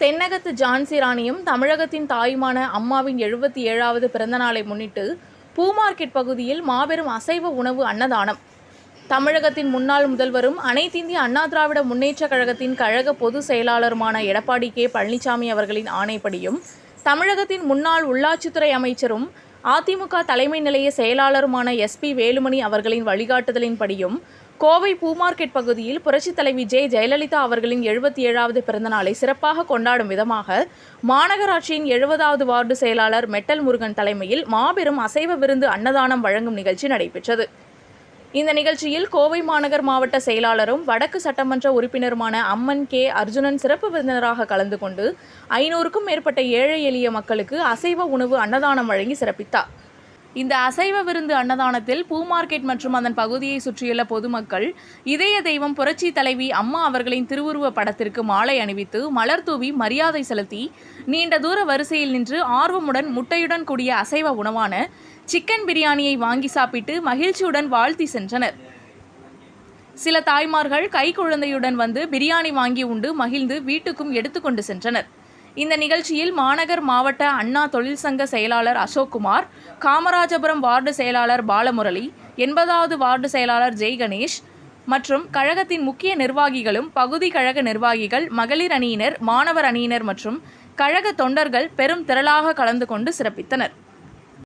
தென்னகத்து ஜான்சி ராணியும் தமிழகத்தின் தாயுமான அம்மாவின் எழுபத்தி ஏழாவது பிறந்தநாளை முன்னிட்டு பூ மார்க்கெட் பகுதியில் மாபெரும் அசைவ உணவு அன்னதானம். தமிழகத்தின் முன்னாள் முதல்வரும் அனைத்திந்திய அண்ணா திராவிட முன்னேற்றக் கழகத்தின் கழக பொதுச் செயலாளருமான எடப்பாடி கே பழனிசாமி அவர்களின் ஆணைப்படியும் தமிழகத்தின் முன்னாள் உள்ளாட்சித்துறை அமைச்சரும் அதிமுக தலைமை நிலைய செயலாளருமான எஸ்பி வேலுமணி அவர்களின் வழிகாட்டுதலின்படியும் கோவை பூமார்க்கெட் பகுதியில் புரட்சித் தலைவி ஜெ ஜெயலலிதா அவர்களின் எழுபத்தி ஏழாவது பிறந்தநாளை சிறப்பாக கொண்டாடும் விதமாக மாநகராட்சியின் எழுபதாவது வார்டு செயலாளர் மெட்டல் முருகன் தலைமையில் மாபெரும் அசைவ விருந்து அன்னதானம் வழங்கும் நிகழ்ச்சி நடைபெற்றது. இந்த நிகழ்ச்சியில் கோவை மாநகர் மாவட்ட செயலாளரும் வடக்கு சட்டமன்ற உறுப்பினருமான அம்மன் கே. அர்ஜுனன் சிறப்பு விருந்தினராக கலந்து கொண்டு ஐநூறுக்கும் மேற்பட்ட ஏழை எளிய மக்களுக்கு அசைவ உணவு அன்னதானம் வழங்கி சிறப்பித்தார். இந்த அசைவ விருந்து அன்னதானத்தில் பூ மார்க்கெட் மற்றும் அதன் பகுதியை சுற்றியுள்ள பொதுமக்கள் இதய தெய்வம் புரட்சி தலைவி அம்மா அவர்களின் திருவுருவ படத்திற்கு மாலை அணிவித்து மலர் தூவி மரியாதை செலுத்தி நீண்ட தூர வரிசையில் நின்று ஆர்வமுடன் முட்டையுடன் கூடிய அசைவ உணவான சிக்கன் பிரியாணியை வாங்கி சாப்பிட்டு மகிழ்ச்சியுடன் வாழ்த்தி சென்றனர். சில தாய்மார்கள் கை குழந்தையுடன் வந்து பிரியாணி வாங்கி உண்டு மகிழ்ந்து வீட்டுக்கும் எடுத்துக்கொண்டு சென்றனர். இந்த நிகழ்ச்சியில் மாநகர் மாவட்ட அண்ணா தொழிற்சங்க செயலாளர் அசோக்குமார் காமராஜபுரம் வார்டு செயலாளர் பாலமுரளி எண்பதாவது வார்டு செயலாளர் ஜெய் கணேஷ் மற்றும் கழகத்தின் முக்கிய நிர்வாகிகளும் பகுதி கழக நிர்வாகிகள் மகளிர் அணியினர் மாணவர் அணியினர் மற்றும் கழக தொண்டர்கள் பெரும் திரளாக கலந்து கொண்டு சிறப்பித்தனர்.